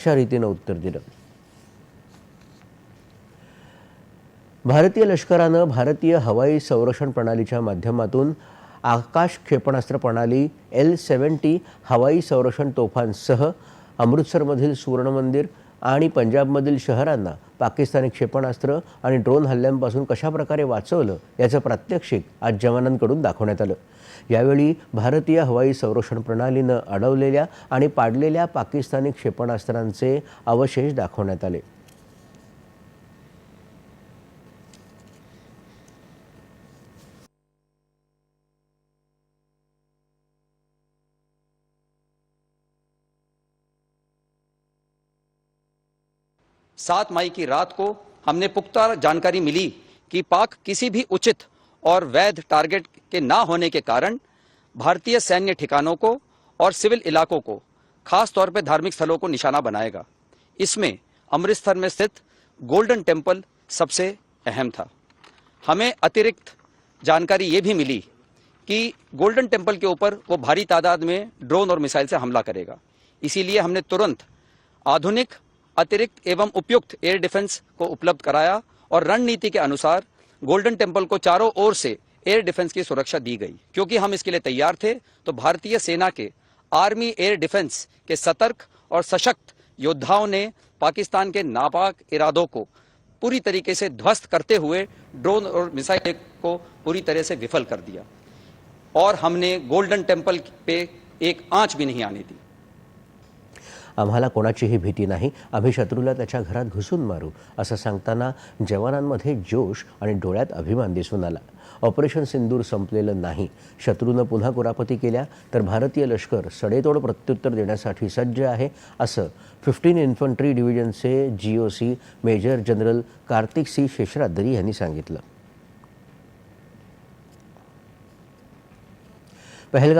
अशा रीतीनं उत्तर दिलं. भारतीय लष्करानं भारतीय हवाई संरक्षण प्रणालीच्या माध्यमातून आकाश क्षेपणास्त्र प्रणाली एल सेव्हन्टी हवाई संरक्षण तोफांसह अमृतसरमधील सुवर्ण मंदिर आणि पंजाबमधील शहरांना पाकिस्तानी क्षेपणास्त्र आणि ड्रोन हल्ल्यांपासून कशाप्रकारे वाचवलं याचं प्रात्यक्षिक आज जवानांकडून दाखवण्यात आलं. यावेळी भारतीय हवाई संरक्षण प्रणालीनं अडवलेल्या आणि पाडलेल्या पाकिस्तानी क्षेपणास्त्रांचे अवशेष दाखवण्यात आले. सात मई की रात को हमने पुख्ता जानकारी मिली कि पाक किसी भी उचित और वैध टारगेट के ना होने के कारण भारतीय सैन्य ठिकानों को और सिविल इलाकों को, खास तौर पर धार्मिक स्थलों को निशाना बनाएगा। इसमें अमृतसर में स्थित गोल्डन टेंपल सबसे अहम था। हमें अतिरिक्त जानकारी ये भी मिली कि गोल्डन टेंपल के ऊपर वो भारी तादाद में ड्रोन और मिसाइल से हमला करेगा। इसीलिए हमने तुरंत आधुनिक अतिरिक्त एवं उपयुक्त एयर डिफेंस को उपलब्ध कराया और रणनीति के अनुसार गोल्डन टेंपल को चारों ओर से एयर डिफेंस की सुरक्षा दी गई। क्योंकि हम इसके लिए तैयार थे तो भारतीय सेना के आर्मी एयर डिफेंस के सतर्क और सशक्त योद्धाओं ने पाकिस्तान के नापाक इरादों को पूरी तरीके से ध्वस्त करते हुए ड्रोन और मिसाइल को पूरी तरह से विफल कर दिया। और हमने गोल्डन टेंपल पे एक आँच भी नहीं आने दी। आम्हाला कोणाचीही भीती नाही. आम्ही शत्रूला त्याच्या घरात घुसून मारू असं सांगताना जवानांमध्ये जोश आणि डोळ्यात अभिमान दिसून आला. ऑपरेशन सिंदूर संपलेलं नाही. शत्रूनं पुन्हा कुरापती केल्या तर भारतीय लष्कर सडेतोड प्रत्युत्तर देण्यासाठी सज्ज आहे असं fifteen infantry डिव्हिजनचे G O C major general Kartik C Seshadri यांनी सांगितलं. पहलगाम